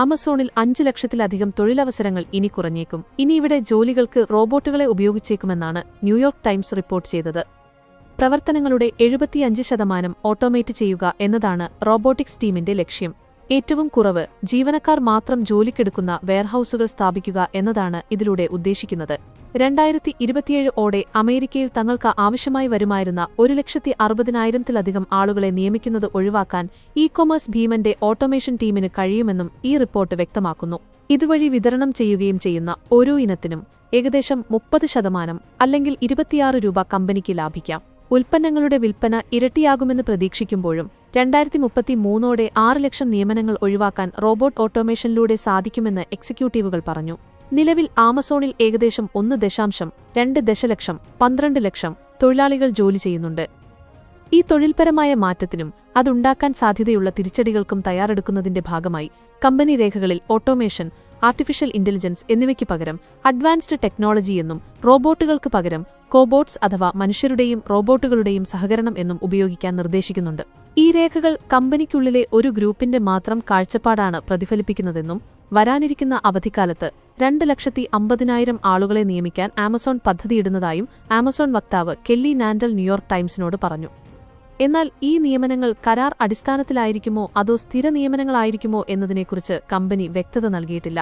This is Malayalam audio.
ആമസോണിൽ അഞ്ചു ലക്ഷത്തിലധികം തൊഴിലവസരങ്ങൾ ഇനി കുറഞ്ഞേക്കും. ഇനി ഇവിടെ ജോലികൾക്ക് റോബോട്ടുകളെ ഉപയോഗിച്ചേക്കുമെന്നാണ് ന്യൂയോർക്ക് ടൈംസ് റിപ്പോർട്ട് ചെയ്തത്. പ്രവർത്തനങ്ങളുടെ എഴുപത്തിയഞ്ച് ശതമാനം ഓട്ടോമേറ്റ് ചെയ്യുക എന്നതാണ് റോബോട്ടിക്സ് ടീമിന്റെ ലക്ഷ്യം. ഏറ്റവും കുറവ് ജീവനക്കാർ മാത്രം ജോലിക്കെടുക്കുന്ന വെയർഹൌസുകൾ സ്ഥാപിക്കുക എന്നതാണ് ഇതിലൂടെ ഉദ്ദേശിക്കുന്നത്. രണ്ടായിരത്തി ഇരുപത്തിയേഴ് ഓടെ അമേരിക്കയിൽ തങ്ങൾക്ക് ആവശ്യമായി വരുമായിരുന്ന ഒരു ലക്ഷത്തി അറുപതിനായിരത്തിലധികം ആളുകളെ നിയമിക്കുന്നത് ഒഴിവാക്കാൻ ഇ കൊമേഴ്സ് ഭീമന്റെ ഓട്ടോമേഷൻ ടീമിന് കഴിയുമെന്നും ഈ റിപ്പോർട്ട് വ്യക്തമാക്കുന്നു. ഇതുവഴി വിതരണം ചെയ്യുകയും ചെയ്യുന്ന ഓരോ ഇനത്തിനും ഏകദേശം മുപ്പത് ശതമാനം അല്ലെങ്കിൽ ഇരുപത്തിയാറ് രൂപ കമ്പനിക്ക് ലാഭിക്കാം. ഉൽപ്പന്നങ്ങളുടെ വിൽപ്പന ഇരട്ടിയാകുമെന്ന് പ്രതീക്ഷിക്കുമ്പോഴും രണ്ടായിരത്തി മുപ്പത്തി മൂന്നോടെ ആറ് ലക്ഷം നിയമനങ്ങൾ ഒഴിവാക്കാൻ റോബോട്ട് ഓട്ടോമേഷനിലൂടെ സാധിക്കുമെന്ന് എക്സിക്യൂട്ടീവുകൾ പറഞ്ഞു. നിലവിൽ ആമസോണിൽ ഏകദേശം ഒന്ന് ദശാംശം രണ്ട് ദശലക്ഷം പന്ത്രണ്ട് ലക്ഷം തൊഴിലാളികൾ ജോലി ചെയ്യുന്നുണ്ട്. ഈ തൊഴിൽപരമായ മാറ്റത്തിനും അതുണ്ടാക്കാൻ സാധ്യതയുള്ള തിരിച്ചടികൾക്കും തയ്യാറെടുക്കുന്നതിന്റെ ഭാഗമായി കമ്പനി രേഖകളിൽ ഓട്ടോമേഷൻ ആർട്ടിഫിഷ്യൽ ഇന്റലിജൻസ് എന്നിവയ്ക്ക് പകരം അഡ്വാൻസ്ഡ് ടെക്നോളജി എന്നും റോബോട്ടുകൾക്ക് പകരം കോബോട്ട്സ് അഥവാ മനുഷ്യരുടെയും റോബോട്ടുകളുടെയും സഹകരണം എന്നും ഉപയോഗിക്കാൻ നിർദ്ദേശിക്കുന്നുണ്ട്. ഈ രേഖകൾ കമ്പനിക്കുള്ളിലെ ഒരു ഗ്രൂപ്പിന്റെ മാത്രം കാഴ്ചപ്പാടാണ് പ്രതിഫലിപ്പിക്കുന്നതെന്നും വരാനിരിക്കുന്ന അവധിക്കാലത്ത് രണ്ട് ലക്ഷത്തി അമ്പതിനായിരം ആളുകളെ നിയമിക്കാൻ ആമസോൺ പദ്ധതിയിടുന്നതായും ആമസോൺ വക്താവ് കെല്ലി നാൻഡൽ ന്യൂയോർക്ക് ടൈംസിനോട് പറഞ്ഞു. എന്നാൽ ഈ നിയമനങ്ങൾ കരാർ അടിസ്ഥാനത്തിലായിരിക്കുമോ അതോ സ്ഥിര നിയമനങ്ങളായിരിക്കുമോ എന്നതിനെക്കുറിച്ച് കമ്പനി വ്യക്തത നൽകിയിട്ടില്ല.